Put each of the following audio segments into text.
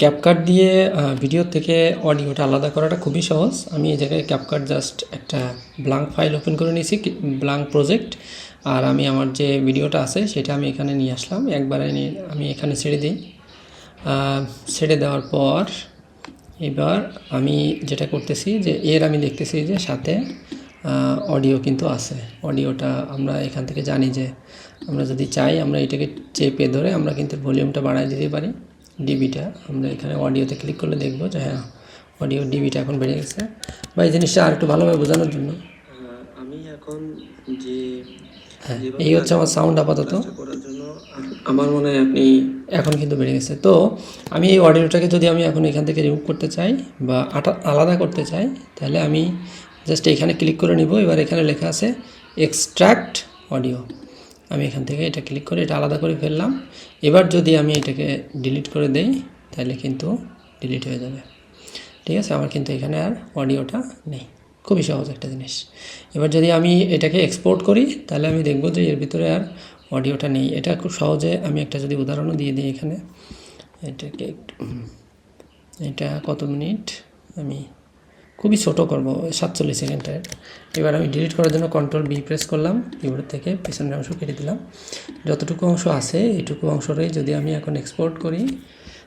CapCut দিয়ে video থেকে অডিওটা আলাদা করাটা খুবই সহজ। আমি এই জায়গায় ক্যাপকাট জাস্ট একটা ব্লাঙ্ক ফাইল ওপেন করে নিয়েছি ব্লাঙ্ক প্রজেক্ট আর আমি আমার যে ভিডিওটা আছে, সেটা আমি এখানে নিয়ে আসলাম। একবারে আমি এখানে ছেড়ে দিই। ছেড়ে দেওয়ার পর এবার আমি যেটা করতেছি যে, এর আমি দেখতেছি যে সাথে অডিও কিন্তু আছে। অডিওটা আমরা এখান থেকে জানি যে, আমরা যদি চাই, আমরা এটাকে চেপে ধরে আমরা কিন্তু ভলিউমটা বাড়ায় দিতে পারি। ডিবিটা আমরা এখানে অডিওতে ক্লিক করলে দেখব যে হ্যাঁ অডিও ডিবিটা এখন বেড়ে গেছে। বা এই জিনিসটা আর একটু ভালোভাবে বোঝানোর জন্য। আমি এখন যে হ্যাঁ এই হচ্ছে আমার সাউন্ড আপাতত। আমার মনে হয় আপনি এখন কিন্তু বেড়ে গেছে। তো আমি এই অডিওটাকে যদি আমি এখন এখান থেকে রিমুভ করতে চাই বা আলাদা করতে চাই তাহলে আমি জাস্ট এখানে ক্লিক করে নিব। এবার এখানে লেখা আছে এক্সট্র্যাক্ট অডিও আমি এখান থেকে এটা ক্লিক করে এটা আলাদা করে ফেললাম। এবার যদি আমি এটাকে ডিলিট করে দেই, তাহলে কিন্তু ডিলিট হয়ে যাবে। ঠিক আছে? আমার কিন্তু এখানে আর অডিওটা নেই। খুবই সহজ একটা জিনিস। এবার যদি আমি এটাকে এক্সপোর্ট করি, তাহলে আমি দেখব যে এর ভিতরে আর অডিওটা নেই। এটা খুব সহজে আমি একটা যদি উদাহরণও দিয়ে দিই এখানে। এটাকে এটা কত মিনিট? আমি খুবই ছোট করব, সাতচল্লিশ সেকেন্ডের। এবার আমি ডিলিট করার জন্য কন্ট্রোল বি প্রেস করলাম কিবোর্ড থেকে পেছনের অংশ কেটে দিলাম। যতটুকু অংশ আছে এইটুকু অংশটাই যদি আমি এখন এক্সপোর্ট করি,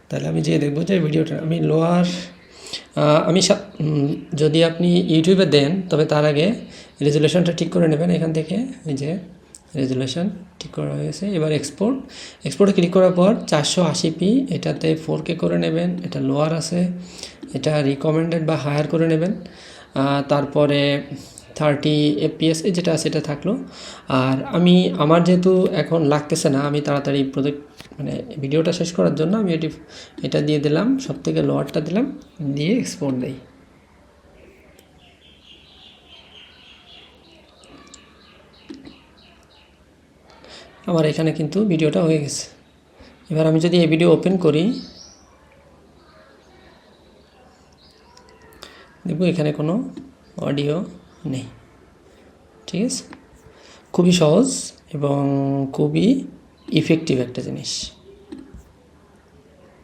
তাহলে আমি যে দেখব যে ভিডিওটা আমি লোয়ার আমি যদি আপনি ইউটিউবে দেন, তবে তার আগে রেজুলেশনটা ঠিক করে নেবেন এখান থেকে। এই যে রেজুলেশন ঠিক করা হয়েছে এবার এক্সপোর্ট এক্সপোর্টে ক্লিক করার পর চারশো আশি পি এটাতে ফোর কে করে নেবেন, এটা লোয়ার আছে। এটা রিকমেন্ডেড বা হায়ার করে নেবেন। তারপরে থার্টি এফপিএস যেটা আছে থাকল। আর আমি, আমার যেহেতু এখন লাগতেছে না, আমি তাড়াতাড়ি প্রজেক্ট মানে ভিডিওটা শেষ করার জন্য আমি এটি, এটা দিয়ে দিলাম সব থেকে লোয়ারটা দিলাম, দিয়ে এক্সপোর্ট দেই। আমার এখানে কিন্তু ভিডিওটা হয়ে গেছে। এবার আমি যদি এই ভিডিও ওপেন করি দেখব এখানে কোনো অডিও নেই। ঠিক আছে? খুবই সহজ এবং খুবই ইফেক্টিভ একটা জিনিস।